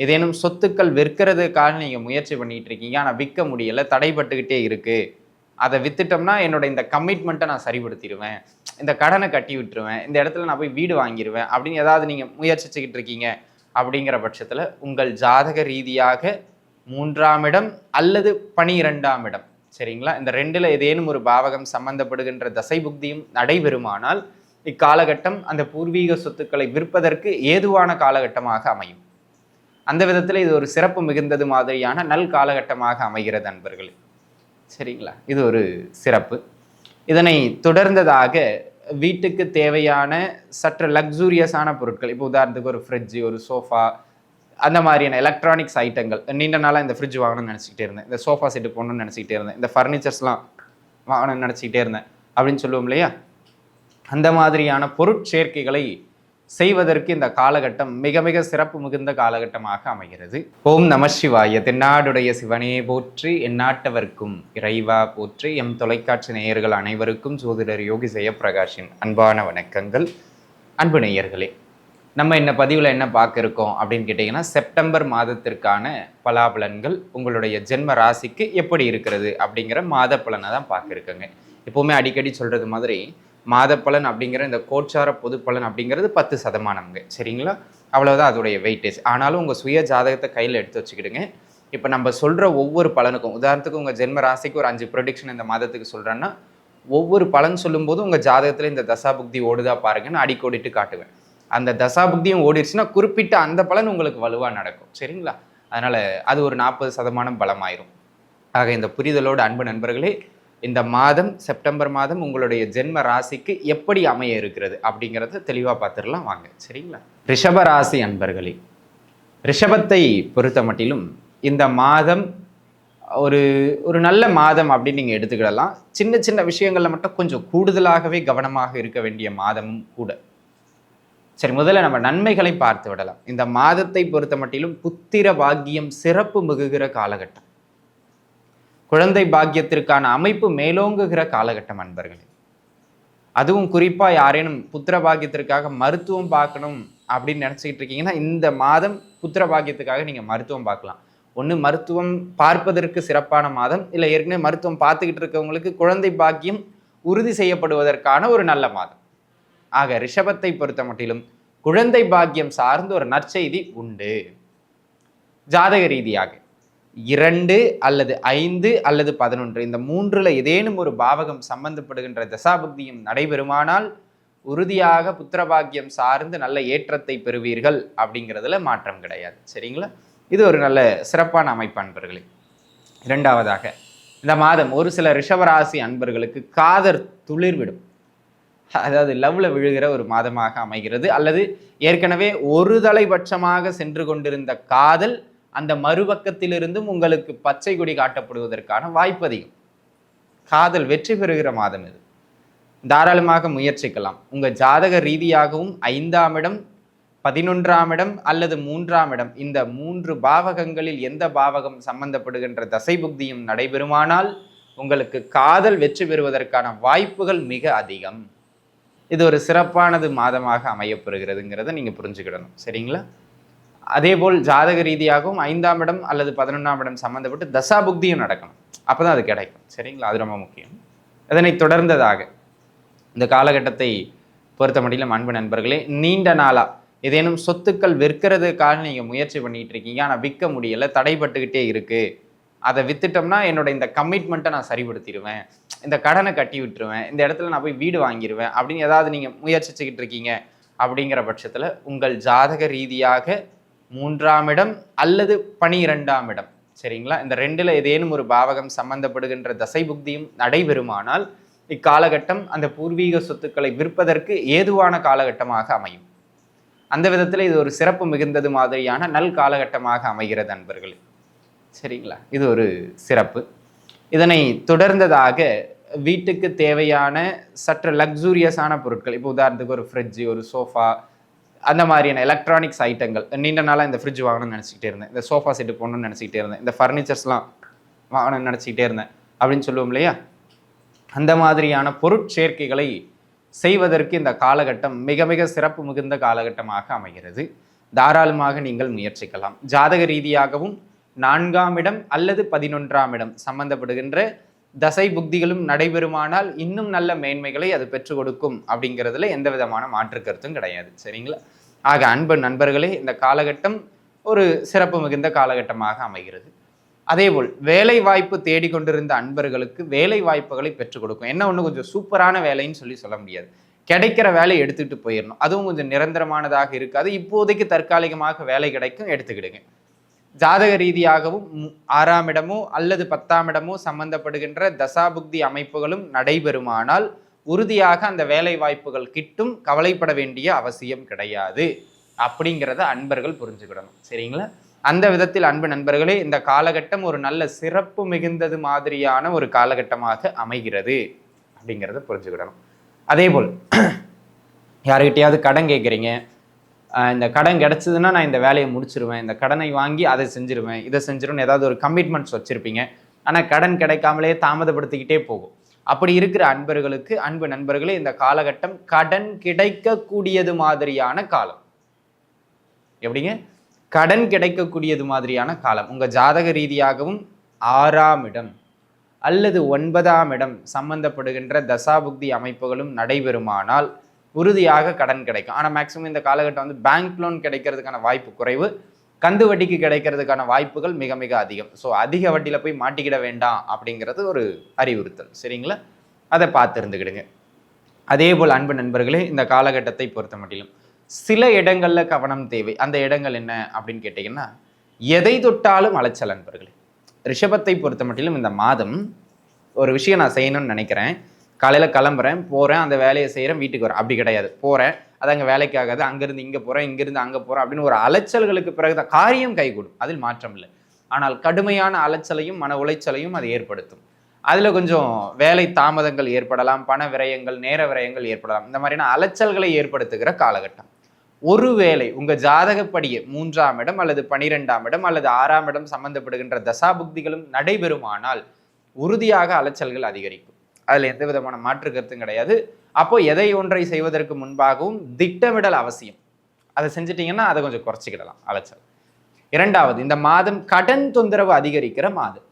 ஏதேனும் சொத்துக்கள் விற்கிறதுக்காக நீங்கள் முயற்சி பண்ணிகிட்டு இருக்கீங்க. ஆனால் விற்க முடியலை தடைப்பட்டுக்கிட்டே இருக்குது அதை வித்துட்டோம்னா என்னோட இந்த கமிட்மெண்ட்டை நான் சரிப்படுத்திடுவேன். இந்த கடனை கட்டி விட்டுருவேன். இந்த இடத்துல நான் போய் வீடு வாங்கிடுவேன் அப்படின்னு ஏதாவது நீங்கள் முயற்சிச்சுக்கிட்டு இருக்கீங்க அப்படிங்கிற பட்சத்தில் உங்கள் ஜாதக ரீதியாக மூன்றாம் இடம் அல்லது பனிரெண்டாம் இடம். சரிங்களா? இந்த ரெண்டில் ஏதேனும் ஒரு பாவகம் சம்பந்தப்படுகின்ற தசை புக்தியும் நடைபெறுமானால் இக்காலகட்டம் அந்த பூர்வீக சொத்துக்களை விற்பதற்கு ஏதுவான காலகட்டமாக அமையும். அந்த விதத்தில் இது ஒரு சிறப்பு மிகுந்தது மாதிரியான நல் காலகட்டமாக அமைகிறது அன்பர்களே. சரிங்களா? இது ஒரு சிறப்பு. இதனை தொடர்ந்ததாக வீட்டுக்கு தேவையான சற்று லக்ஸூரியஸான பொருட்கள் இப்போ உதாரணத்துக்கு ஒரு ஃப்ரிட்ஜு ஒரு சோஃபா அந்த மாதிரியான எலக்ட்ரானிக்ஸ் ஐட்டங்கள் நீண்ட நாளாக இந்த ஃப்ரிட்ஜ் வாங்கணும்னு நினச்சிக்கிட்டே இருந்தேன். இந்த சோஃபா செட்டு போகணும்னு நினச்சிக்கிட்டே இருந்தேன். இந்த ஃபர்னிச்சர்ஸ்லாம் வாங்கணும்னு நினச்சிக்கிட்டே இருந்தேன். அப்படின்னு சொல்லுவோம் இல்லையா? அந்த மாதிரியான பொருட்சேர்க்கைகளை செய்வதற்கு இந்த காலகட்டம் மிக மிக சிறப்பு மிகுந்த காலகட்டமாக அமைகிறது. ஓம் நம சிவாய. தென்னாடுடைய சிவனே போற்றி எந்நாட்டவர்க்கும் இறைவா போற்றி எம் தொலைக்காட்சி நேயர்கள் அனைவருக்கும் ஜோதிடர் யோகி ஜெயப்பிரகாஷின் அன்பான வணக்கங்கள். அன்பு நேயர்களே நம்ம இந்த பதிவில் என்ன பார்க்க இருக்கோம் அப்படின்னு கேட்டிங்கன்னா செப்டம்பர் மாதத்திற்கான பலாபலன்கள் உங்களுடைய ஜென்ம ராசிக்கு எப்படி இருக்கிறது அப்படிங்கிற மாத பலனை தான் பார்க்குருக்கங்க எப்போவுமே அடிக்கடி சொல்கிறது மாதிரி மாத பலன் அப்படிங்கிற இந்த கோச்சார பொது பலன் அப்படிங்கிறது பத்து சதமானம்ங்க. சரிங்களா? அவ்வளோதான் அதோடைய வெயிட்டேஜ் ஆனாலும் உங்கள் சுய ஜாதகத்தை கையில் எடுத்து வச்சுக்கிடுங்க. இப்போ நம்ம சொல்கிற ஒவ்வொரு பலனுக்கும் உதாரணத்துக்கு உங்கள் ஜென்ம ராசிக்கு ஒரு அஞ்சு ப்ரொடிக்ஷன் இந்த மாதத்துக்கு சொல்கிறேன்னா ஒவ்வொரு பலன் சொல்லும்போது உங்கள் ஜாதகத்தில் இந்த தசாபுக்தி ஓடுதா பாருங்கன்னு அடிக்கோடிட்டு காட்டுவேன். அந்த தசாபுக்தியும் ஓடிடுச்சுன்னா குறிப்பிட்ட அந்த பலன் உங்களுக்கு வலுவாக நடக்கும். சரிங்களா? அதனால் அது ஒரு நாற்பது சதமானம் பலமாயிரும். ஆக இந்த புரிதலோடு அன்பு நண்பர்களே இந்த மாதம் செப்டம்பர் மாதம் உங்களுடைய ஜென்ம ராசிக்கு எப்படி அமைய இருக்கிறது அப்படிங்கிறத தெளிவாக பார்த்துடலாம். வாங்க சரிங்களா? ரிஷப ராசி அன்பர்களே ரிஷபத்தை பொறுத்த மட்டிலும் இந்த மாதம் ஒரு ஒரு நல்ல மாதம் அப்படின்னு நீங்கள் எடுத்துக்கிடலாம். சின்ன சின்ன விஷயங்களில் மட்டும் கொஞ்சம் கூடுதலாகவே கவனமாக இருக்க வேண்டிய மாதமும் கூட. சரி முதல்ல நம்ம நன்மைகளை பார்த்து விடலாம். இந்த மாதத்தை பொறுத்த மட்டிலும் புத்திர பாக்கியம் சிறப்பு மிகுகிற காலகட்டம். குழந்தை பாக்கியத்திற்கான அமைப்பு மேலோங்குகிற காலகட்டம் அன்பர்களே. அதுவும் குறிப்பாக யாரேனும் புத்திர பாக்கியத்திற்காக மருத்துவம் பார்க்கணும் அப்படின்னு நினச்சிக்கிட்டு இருக்கீங்கன்னா இந்த மாதம் புத்திர பாக்கியத்துக்காக நீங்கள் மருத்துவம் பார்க்கலாம். ஒன்று மருத்துவம் பார்ப்பதற்கு சிறப்பான மாதம். இல்லை ஏற்கனவே மருத்துவம் பார்த்துக்கிட்டு இருக்கவங்களுக்கு குழந்தை பாக்கியம் உறுதி செய்யப்படுவதற்கான ஒரு நல்ல மாதம். ஆக ரிஷபத்தை பொறுத்த மட்டிலும் குழந்தை பாக்கியம் சார்ந்து ஒரு நற்செய்தி உண்டு. ஜாதக ரீதியாக. இரண்டு அல்லது ஐந்து அல்லது பதினொன்று. இந்த மூன்றில் ஏதேனும் ஒரு பாவகம் சம்பந்தப்படுகின்ற தசாபக்தியும் நடைபெறுமானால் உறுதியாக புத்திரபாக்கியம் சார்ந்து நல்ல ஏற்றத்தை பெறுவீர்கள் அப்படிங்கிறதுல மாற்றம் கிடையாது. சரிங்களா? இது ஒரு நல்ல சிறப்பான அமைப்பு அன்பர்களே. இரண்டாவதாக இந்த மாதம் ஒரு சில ரிஷவராசி அன்பர்களுக்கு காதர் துளிர்விடும். அதாவது லவ்வில் விழுகிற ஒரு மாதமாக அமைகிறது. அல்லது ஏற்கனவே ஒரு தலைபட்சமாக சென்று கொண்டிருந்த காதல் அந்த மறுபக்கத்திலிருந்தும் உங்களுக்கு பச்சை கொடி காட்டப்படுவதற்கான வாய்ப்பு அதிகம். காதல் வெற்றி பெறுகிற மாதம் இது. தாராளமாக முயற்சிக்கலாம். உங்கள் ஜாதக ரீதியாகவும் ஐந்தாம் இடம் பதினொன்றாம் இடம் அல்லது மூன்றாம் இடம் இந்த மூன்று பாவகங்களில் எந்த பாவகம் சம்பந்தப்படுகின்ற தசை புக்தியும் நடைபெறுமானால் உங்களுக்கு காதல் வெற்றி பெறுவதற்கான வாய்ப்புகள் மிக அதிகம். இது ஒரு சிறப்பானது மாதமாக அமையப்பெறுகிறதுங்கிறத நீங்கள் புரிஞ்சுக்கிடணும். சரிங்களா? அதேபோல் ஜாதக ரீதியாகவும் ஐந்தாம் இடம் அல்லது பதினொன்றாம் இடம் சம்மந்தப்பட்டு தசா புக்தியும் நடக்கணும். அப்பதான் அது கிடைக்கும். சரிங்களா? அது ரொம்ப முக்கியம். அதனை தொடர்ந்ததாக இந்த காலகட்டத்தை பொறுத்த முடியல அன்பு நண்பர்களே நீண்ட நாளாக ஏதேனும் சொத்துக்கள் விற்கிறதுக்காக நீங்கள் முயற்சி பண்ணிட்டு இருக்கீங்க. ஆனால் விற்க முடியல தடைப்பட்டுக்கிட்டே இருக்குது அதை வித்துட்டோம்னா என்னோட இந்த கமிட்மெண்ட்டை நான் சரிப்படுத்திடுவேன். இந்த கடனை கட்டி விட்டுருவேன். இந்த இடத்துல நான் போய் வீடு வாங்கிடுவேன் அப்படின்னு ஏதாவது நீங்கள் முயற்சிச்சுக்கிட்டு இருக்கீங்க அப்படிங்கிற பட்சத்தில் உங்கள் ஜாதக ரீதியாக மூன்றாம் இடம் அல்லது பனிரெண்டாம் இடம். சரிங்களா? இந்த ரெண்டுல ஏதேனும் ஒரு பாவகம் சம்பந்தப்படுகின்ற தசை புக்தியும் நடைபெறுமானால் இக்காலகட்டம் அந்த பூர்வீக சொத்துக்களை விற்பதற்கு ஏதுவான காலகட்டமாக அமையும். அந்த விதத்தில் இது ஒரு சிறப்பு மிகுந்தது மாதிரியான நல் காலகட்டமாக அமைகிறது அன்பர்களே. சரிங்களா? இது ஒரு சிறப்பு. இதனை தொடர்ந்ததாக வீட்டுக்கு தேவையான சற்று லக்ஸூரியஸான பொருட்கள் இப்போ உதாரணத்துக்கு ஒரு ஃப்ரிட்ஜு ஒரு சோஃபா அந்த மாதிரியான எலக்ட்ரானிக்ஸ் ஐட்டங்கள். நீண்ட நாளாக இந்த ஃப்ரிட்ஜ் வாங்கணும்னு நினச்சிக்கிட்டே இருந்தேன். இந்த சோஃபா செட்டு போகணும்னு நினச்சிக்கிட்டே இருந்தேன். இந்த ஃபர்னிச்சர்ஸ்லாம் வாங்கணும்னு நினச்சிக்கிட்டே இருந்தேன். அப்படின்னு சொல்லுவோம் இல்லையா? அந்த மாதிரியான பொருட்சேர்க்கைகளை செய்வதற்கு இந்த காலகட்டம் மிக மிக சிறப்பு மிகுந்த காலகட்டமாக அமைகிறது. தாராளமாக நீங்கள் முயற்சிக்கலாம். ஜாதக ரீதியாகவும் நான்காம் இடம் அல்லது பதினொன்றாம் இடம் சம்பந்தப்படுகின்ற தசை புக்திகளும் நடைபெறுமானால் இன்னும் நல்ல மேன்மைகளை அது பெற்றுக் கொடுக்கும் அப்படிங்கிறதுல எந்த விதமான மாற்று கருத்தும் கிடையாது. சரிங்களா? ஆக அன்பு நண்பர்களே இந்த காலகட்டம் ஒரு சிறப்பு மிகுந்த காலகட்டமாக அமைகிறது. அதேபோல் வேலை வாய்ப்பு தேடிக்கொண்டிருந்த அன்பர்களுக்கு வேலை வாய்ப்புகளை பெற்றுக் கொடுக்கும் என்ன ஒன்று கொஞ்சம் சூப்பரான வேலைன்னு சொல்லி சொல்ல முடியாது. கிடைக்கிற வேலையை எடுத்துக்கிட்டு போயிடணும். அதுவும் கொஞ்சம் நிரந்தரமானதாக இருக்காது. இப்போதைக்கு தற்காலிகமாக வேலை கிடைக்கும் எடுத்துக்கிடுங்க. ஜாதக ரீதியாகவும் மு- ஆறாம் இடமோ அல்லது பத்தாம் இடமோ சம்பந்தப்படுகின்ற தசாபுக்தி அமைப்புகளும் நடைபெறுமானால் உறுதியாக அந்த வேலை வாய்ப்புகள் கிட்டும் கவலைப்பட வேண்டிய அவசியம் கிடையாது. அப்படிங்கிறத அன்பர்கள் புரிஞ்சுக்கிடணும். சரிங்களா? அந்த விதத்தில் அன்பு நண்பர்களே இந்த காலகட்டம் ஒரு நல்ல சிறப்பு மிகுந்தது மாதிரியான ஒரு காலகட்டமாக அமைகிறது அப்படிங்கிறத புரிஞ்சுக்கிடணும். அதே போல் யாருக்கிட்டையாவது கடன் கேட்குறீங்க? இந்த கடன் கிடச்சதுன்னா நான் இந்த வேலையை முடிச்சிருவேன். இந்த கடனை வாங்கி அதை செஞ்சிருவேன். இதை செஞ்சிருவேன் ஏதாவது ஒரு கமிட்மெண்ட்ஸ் வச்சுருப்பீங்க. ஆனால் கடன் கிடைக்காமலே தாமதப்படுத்திக்கிட்டே போகும். அப்படி இருக்கிற அன்பர்களுக்கு அன்பு நண்பர்களே இந்த காலகட்டம் கடன் கிடைக்கக்கூடியது மாதிரியான காலம். எப்படிங்க? கடன் கிடைக்கக்கூடியது மாதிரியான காலம். உங்கள் ஜாதக ரீதியாகவும் ஆறாம் இடம் அல்லது ஒன்பதாம் இடம் சம்பந்தப்படுகின்ற தசாபுக்தி அமைப்புகளும் நடைபெறுமானால் உறுதியாக கடன் கிடைக்கும். ஆனால் மேக்ஸிமம் இந்த காலகட்டம் வந்து பேங்க் லோன் கிடைக்கிறதுக்கான வாய்ப்பு குறைவு. கந்து வட்டிக்கு கிடைக்கிறதுக்கான வாய்ப்புகள் மிக மிக அதிகம். ஸோ அதிக வட்டியில் போய் மாட்டிக்கிட வேண்டாம் அப்படிங்கிறது ஒரு அறிவுறுத்தல். சரிங்களா? அதை பார்த்து இருந்துக்கிடுங்க அதே போல் அன்பு நண்பர்களே இந்த காலகட்டத்தை பொறுத்த மட்டிலும் சில இடங்களில் கவனம் தேவை. அந்த இடங்கள் என்ன அப்படின்னு கேட்டிங்கன்னா எதை தொட்டாலும் அலைச்சல் நண்பர்களே ரிஷபத்தை பொறுத்த மட்டிலும் இந்த மாதம் ஒரு விஷயம் நான் செய்யணும்னு நினைக்கிறேன். காலையில் கிளம்புறேன் போகிறேன் அந்த வேலையை செய்கிறேன் வீட்டுக்கு வரேன். அப்படி கிடையாது. போகிறேன் அது அங்கே வேலைக்காகாது அங்கேருந்து இங்கே போகிறேன் இங்கேருந்து அங்கே போகிறேன் அப்படின்னு ஒரு அலைச்சல்களுக்கு பிறகு தான் காரியம் கைகூடும் அதில் மாற்றம் இல்லை. ஆனால் கடுமையான அலைச்சலையும் மன உளைச்சலையும் அது ஏற்படுத்தும். அதில் கொஞ்சம் வேலை தாமதங்கள் ஏற்படலாம் பண விரயங்கள் நேர விரயங்கள் ஏற்படலாம். இந்த மாதிரியான அலைச்சல்களை ஏற்படுத்துகிற காலகட்டம். ஒருவேளை உங்கள் ஜாதகப்படியே மூன்றாம் இடம் அல்லது பனிரெண்டாம் இடம் அல்லது ஆறாம் இடம் சம்பந்தப்படுகின்ற தசாபுக்திகளும் நடைபெறுமானால் உறுதியாக அலைச்சல்கள் அதிகரிக்கும். அதில் எந்த விதமான மாற்று கருத்தும் கிடையாது. அப்போ எதை ஒன்றை செய்வதற்கு முன்பாகவும் திட்டமிடல் அவசியம். அதை செஞ்சிட்டிங்கன்னா அதை கொஞ்சம் குறைச்சிக்கிடலாம் அலைச்சல். இரண்டாவது இந்த மாதம் கடன் தொந்தரவு அதிகரிக்கிற மாதம்.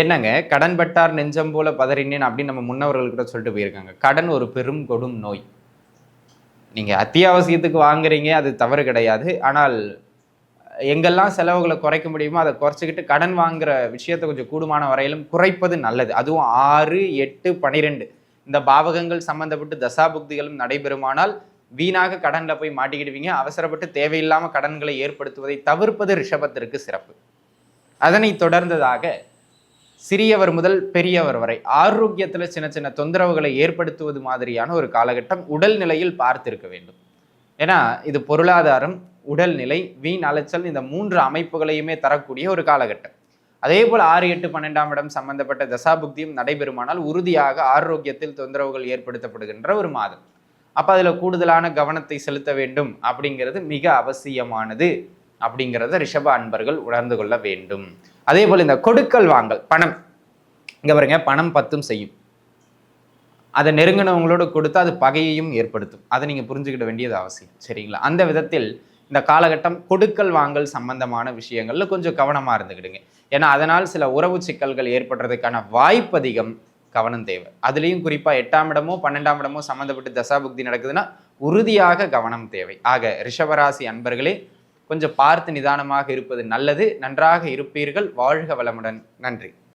என்னங்க? கடன் பட்டார் நெஞ்சம் போல பதறினேன் அப்படின்னு நம்ம முன்னவர்கள் கூட சொல்லிட்டு போயிருக்காங்க. கடன் ஒரு பெரும் கொடும் நோய் நீங்கள் அத்தியாவசியத்துக்கு வாங்குறீங்க அது தவறு கிடையாது. ஆனால் எங்கெல்லாம் செலவுகளை குறைக்க முடியுமோ அதை குறைச்சிக்கிட்டு கடன் வாங்குற விஷயத்தை கொஞ்சம் கூடுமான வரையிலும் குறைப்பது நல்லது. அதுவும் ஆறு எட்டு பனிரெண்டு. இந்த பாவகங்கள் சம்பந்தப்பட்டு தசாபுக்திகளும் நடைபெறுமானால் வீணாக கடனில் போய் மாட்டிக்கிடுவீங்க. அவசரப்பட்டு தேவையில்லாமல் கடன்களை ஏற்படுத்துவதை தவிர்ப்பது ரிஷபத்திற்கு சிறப்பு. அதனை தொடர்ந்ததாக சிறியவர் முதல் பெரியவர் வரை ஆரோக்கியத்தில் சின்ன சின்ன தொந்தரவுகளை ஏற்படுத்துவது மாதிரியான ஒரு காலகட்டம் உடல் நிலையில் பார்த்திருக்க வேண்டும். ஏன்னா இது பொருளாதாரம் உடல்நிலை வீண் அலைச்சல் இந்த மூன்று அமைப்புகளையுமே தரக்கூடிய ஒரு காலகட்டம். அதே போல் ஆறு எட்டு பன்னெண்டாம் இடம் சம்பந்தப்பட்ட தசாபுக்தியும் நடைபெறுமானால் உறுதியாக ஆரோக்கியத்தில் தொந்தரவுகள் ஏற்படுத்தப்படுகின்ற ஒரு மாதம். அப்ப அதுல கூடுதலான கவனத்தை செலுத்த வேண்டும் அப்படிங்கிறது மிக அவசியமானது அப்படிங்கிறத ரிஷப அன்பர்கள் உணர்ந்து கொள்ள வேண்டும். அதே போல் இந்த கொடுக்கல் வாங்கல் பணம். இங்க பாருங்க பணம் பத்தும் செய்யும். அதை நெருங்கினவங்களோட கொடுத்து அது பகையையும் ஏற்படுத்தும். அதை நீங்க புரிஞ்சுக்கிட வேண்டியது அவசியம். சரிங்களா? அந்த விதத்தில் இந்த காலகட்டம் கொடுக்கல் வாங்கல் சம்பந்தமான விஷயங்களில் கொஞ்சம் கவனமாக இருந்துக்கிடுங்க. ஏன்னா அதனால் சில உறவு சிக்கல்கள் ஏற்படுறதுக்கான வாய்ப்பு அதிகம். கவனம் தேவை. அதுலேயும் குறிப்பாக எட்டாம் இடமோ பன்னெண்டாம் இடமோ சம்மந்தப்பட்டு தசாபுக்தி நடக்குதுன்னா உறுதியாக கவனம் தேவை. ஆக ரிஷபராசி அன்பர்களே கொஞ்சம் பார்த்து நிதானமாக இருப்பது நல்லது. நன்றாக இருப்பீர்கள். வாழ்க வளமுடன். நன்றி.